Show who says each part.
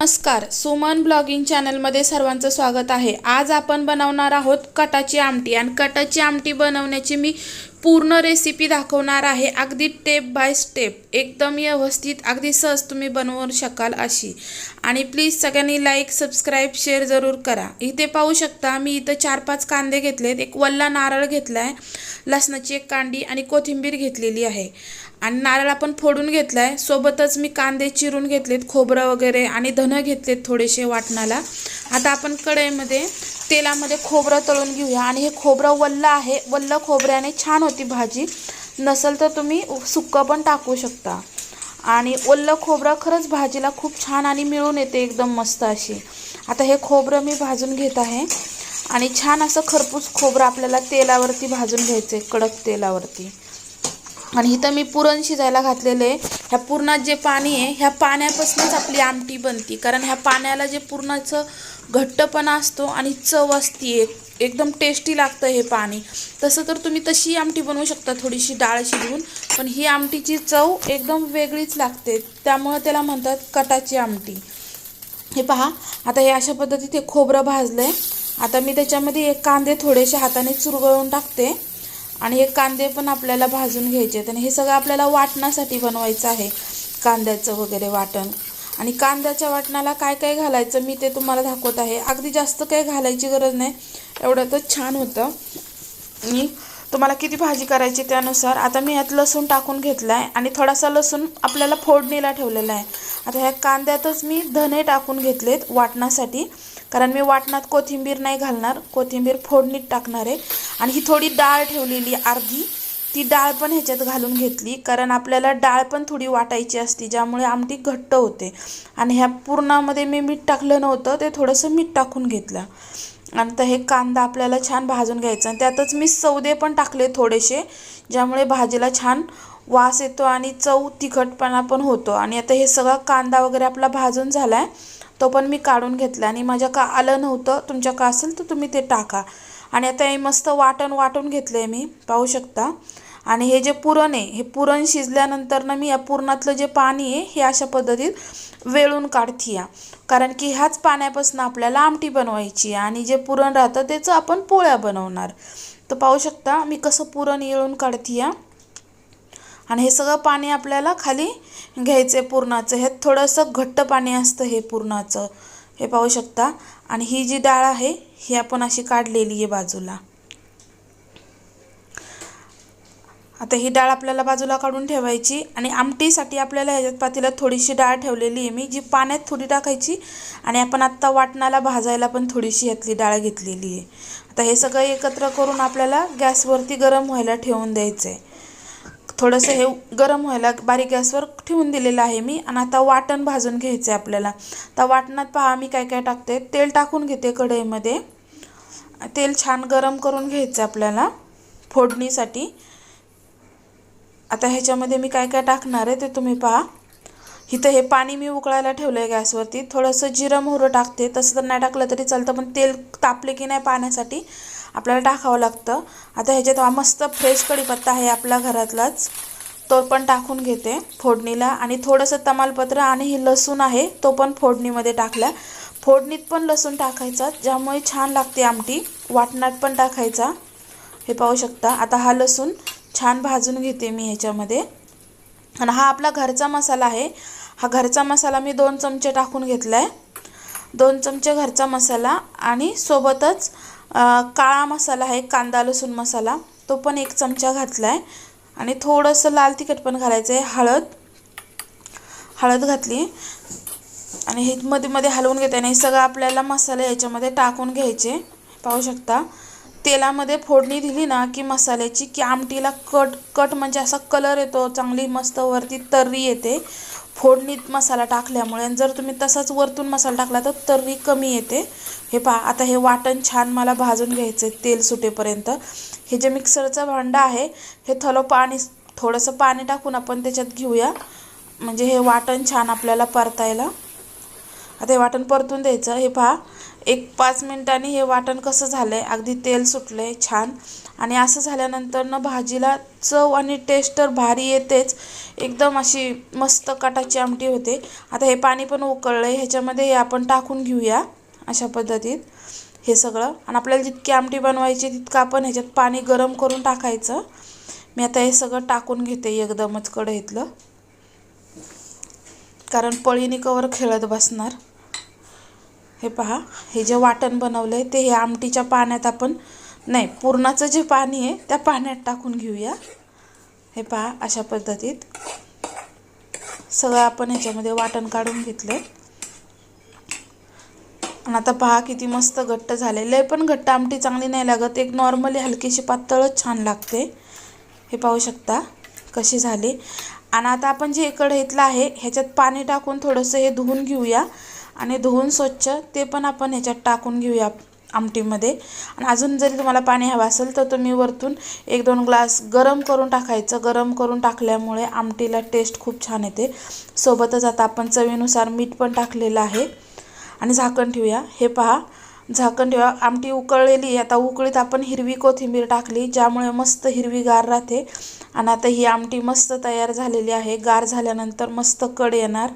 Speaker 1: नमस्कार सुमन ब्लॉगिंग चॅनलमध्ये सर्वांचं स्वागत आहे. आज आपण बनवणार आहोत कटाची आमटी आणि कटाची आमटी बनवण्याची मी पूर्ण रेसिपी दाखवणार आहे. अगदी स्टेप बाय स्टेप एकदम व्यवस्थित अगदी सहज तुम्ही बनवू शकाल अशी. आणि प्लीज सगळ्यांनी लाईक सबस्क्राईब शेअर जरूर करा. इथे पाहू शकता मी इथं चार पाच कांदे घेतलेत. एक वल्ला नारळ घेतला आहे लसणाची एक कांडी आणि कोथिंबीर घेतलेली आहे. आणि नारळ आपण फोडून घेतला आहे सोबतच मी कांदे चिरून घेतलेत खोबरं वगैरे आणि धनं घेतलेत थोडेसे वाटणाला. आता आपण कढईमध्ये तेलामध्ये खोबरं तळून घेऊया. आणि हे खोबरं वल्ल आहे. वल्ल खोबऱ्याने छान होती भाजी. नसेल तर तुम्ही सुक्कं पण टाकू शकता. आणि ओल्लं खोबरं खरंच भाजीला खूप छान आणि मिळून येते एकदम मस्त अशी. आता हे खोबरं मी भाजून घेत आहे. आणि छान असं खरपूस खोबरं आपल्याला तेलावरती भाजून घ्यायचं आहे कडक तेलावरती. आणि इथं मी पुरण शिजायला घातलेलं आहे. ह्या पुरणात जे पाणी आहे ह्या पाण्यापासूनच आपली आमटी बनती. कारण ह्या पाण्याला जे पुरणाचं घट्टपणा असतो आणि चव असते एक एकदम टेस्टी लागतं हे पाणी. तसं तर तुम्ही तशी आमटी बनवू शकता थोडीशी डाळ शिजवून पण ही आमटीची चव एकदम वेगळीच लागते. त्यामुळं त्याला म्हणतात कटाची आमटी. हे पहा आता हे अशा पद्धतीत हे खोबरं भाजलं आहे आता मी त्याच्यामध्ये एक कांदे थोडेसे हाताने चुरगळून टाकते. आणि हे कांदे पण आपल्याला भाजून घ्यायचे आहेत आणि हे सगळं आपल्याला वाटण्यासाठी बनवायचं आहे. कांद्याचं वगैरे वाटण. आणि कांद्याच्या वाटणाला काय काय घालायचं मी ते तुम्हाला दाखवत आहे. अगदी जास्त काही घालायची गरज नाही. एवढं तर छान होतं. मी तुम्हाला किती भाजी करायची त्यानुसार. आता मी यात लसूण टाकून घेतला आहे आणि थोडासा लसूण आपल्याला फोडणीला ठेवलेला आहे. आता ह्या कांद्यातच मी धने टाकून घेतलेत वाटण्यासाठी कारण मी वाटणात कोथिंबीर नाही घालणार. कोथिंबीर फोडणीत टाकणार आहे. आणि ही थोडी डाळ ठेवलेली अर्धी. ती डाळ पण ह्याच्यात घालून घेतली कारण आपल्याला डाळ पण थोडी वाटायची असती ज्यामुळे आमटी घट्ट होते. आणि ह्या पूर्णामध्ये मी मीठ टाकलं नव्हतं ते थोडंसं मीठ टाकून घेतलं. आणि तर हे कांदा आपल्याला छान भाजून घ्यायचा. आणि त्यातच मी सौदे पण टाकले थोडेसे ज्यामुळे भाजीला छान वास येतो आणि चव तिखटपणा पण होतो. आणि आता हे सगळा कांदा वगैरे आपला भाजून झाला आहे तो पण मी काढून घेतला. आणि माझ्या का आलं नव्हतं तुमच्या का असेल तर तुम्ही ते टाका. आणि आता हे मस्त वाटण वाटून घेतलं आहे मी पाहू शकता. आणि हे जे पुरण आहे हे पुरण शिजल्यानंतर ना मी या पुरणातलं जे पाणी आहे हे अशा पद्धतीत वेळून काढते या. कारण की ह्याच पाण्यापासून आपल्याला आमटी बनवायची आहे आणि जे पुरण राहतं त्याचं आपण पोळ्या बनवणार. तर पाहू शकता मी कसं पुरण येळून काढते या. आणि हे सगळं पाणी आपल्याला खाली घ्यायचं आहे पुरणाचं. ह्यात थोडंसं घट्ट पाणी असतं हे पुरणाचं. हे पाहू शकता. आणि ही जी डाळ आहे ही आपण अशी काढलेली आहे बाजूला. आता ही डाळ आपल्याला बाजूला काढून ठेवायची आणि आमटीसाठी आपल्याला ह्याच्यात पातीला थोडीशी डाळ ठेवलेली आहे मी जी पाण्यात थोडी टाकायची आणि आपण आत्ता वाटणाला भाजायला पण थोडीशी ह्यातली डाळ घेतलेली आहे. आता हे सगळं एकत्र करून आपल्याला गॅसवरती गरम व्हायला ठेवून द्यायचं आहे थोडंसं हे गरम व्हायला बारीक गॅसवर ठेवून दिलेलं आहे मी आणि आता वाटण भाजून घ्यायचं आहे आपल्याला. तर वाटणात पहा मी काय काय टाकते. तेल टाकून घेते कढईमध्ये. तेल छान गरम करून घ्यायचं आपल्याला फोडणीसाठी. आता ह्याच्यामध्ये मी काय काय टाकणार आहे ते तुम्ही पहा. इथं हे पाणी मी उकळायला ठेवलं आहे गॅसवरती. थोडंसं जिरं मोहरं टाकते. तसं तर नाही टाकलं तरी चालतं पण तेल तापले की नाही पाण्यासाठी आपल्याला टाकावं लागतं. आता ह्याच्यात हा मस्त फ्रेश कढीपत्ता आहे आपल्या घरातलाच. तो पण टाकून घेते फोडणीला. आणि थोडंसं तमालपत्र आणि ही लसूण आहे तो पण फोडणीमध्ये टाकला फोडणीत पण लसूण टाकायचा ज्यामुळे छान लागते आमटी. वाटणात पण टाकायचा. हे पाहू शकता. आता हा लसूण छान भाजून घेते मी ह्याच्यामध्ये. आणि हा आपला घरचा मसाला आहे. हा घरचा मसाला मी दोन चमचे टाकून घेतला आहे दोन चमचे घरचा मसाला आणि सोबतच काळा मसाला आहे कांदा लसूण मसाला. तो पण एक चमचा घातला आहे आणि थोडंसं लाल तिखट पण घालायचं आहे हळद. हळद घातली. आणि हे मध्ये मध्ये हलवून घेते. आणि हे सगळं आपल्याला मसाले याच्यामध्ये टाकून घ्यायचे. पाहू शकता. तेलामध्ये फोडणी दिली ना की मसाल्याची की आमटीला कट कट म्हणजे असा कलर येतो चांगली मस्त वरती तर्री येते. फोडणीत मसाला टाकल्यामुळे आणि जर तुम्ही तसाच वरतून मसाला टाकला तर तर्री कमी येते. हे पहा आता हे वाटण छान मला भाजून घ्यायचं आहे तेल सुटेपर्यंत. हे जे मिक्सरचं भांडं आहे हे थोडं पाणी थोडंसं पाणी टाकून आपण त्याच्यात घेऊया. म्हणजे हे वाटण छान आपल्याला परतायला. आता हे वाटण परतून द्यायचं. हे पहा एक पाच मिनटांनी हे वाटण कसं झालं आहे अगदी तेल सुटलं आहे छान. आणि असं झाल्यानंतर ना भाजीला चव आणि टेस्ट तर भारी येतेच. एकदम अशी मस्त कटाची आमटी होते. आता हे पाणी पण उकळलं आहे ह्याच्यामध्ये हे आपण टाकून घेऊया अशा पद्धतीत हे सगळं. आणि आपल्याला जितकी आमटी बनवायची तितकं आपण ह्याच्यात पाणी गरम करून टाकायचं. मी आता हे सगळं टाकून घेते एकदमच कढईतलं. कारण पळीने कवर खेळत बसणार. हे पहा हे जे वाटण बनवलं आहे ते हे आमटीच्या पाण्यात आपण नाही पुरणाचं जे पाणी आहे त्या पाण्यात टाकून घेऊया. हे पहा अशा पद्धतीत. सगळं आपण ह्याच्यामध्ये वाटण काढून घेतलं आणि आता पहा किती मस्त घट्ट झाले लय पण घट्ट आमटी चांगली नाही लागत. एक नॉर्मली हलकीशी पातळच छान लागते. हे पाहू शकता कशी झाली. आणि आता आपण जे कढईतलं आहे ह्याच्यात पाणी टाकून थोडंसं हे धुवून घेऊया. आणि धुवून स्वच्छ ते पण आपण ह्याच्यात टाकून घेऊया आमटीमध्ये. आणि अजून जरी तुम्हाला पाणी हवं असेल तर तुम्ही वरतून एक दोन ग्लास गरम करून टाकायचं. गरम करून टाकल्यामुळे आमटीला टेस्ट खूप छान येते. सोबतच आता आपण चवीनुसार मीठ पण टाकलेलं आहे. आणि झाकण ठेवूया. हे पहा झाकण ठेवा. आमटी उकळलेली आता उकळीत आपण हिरवी कोथिंबीर टाकली ज्यामुळे मस्त हिरवी गार राहते. आणि आता ही आमटी मस्त तयार झालेली आहे. गार झाल्यानंतर मस्त कड येणार.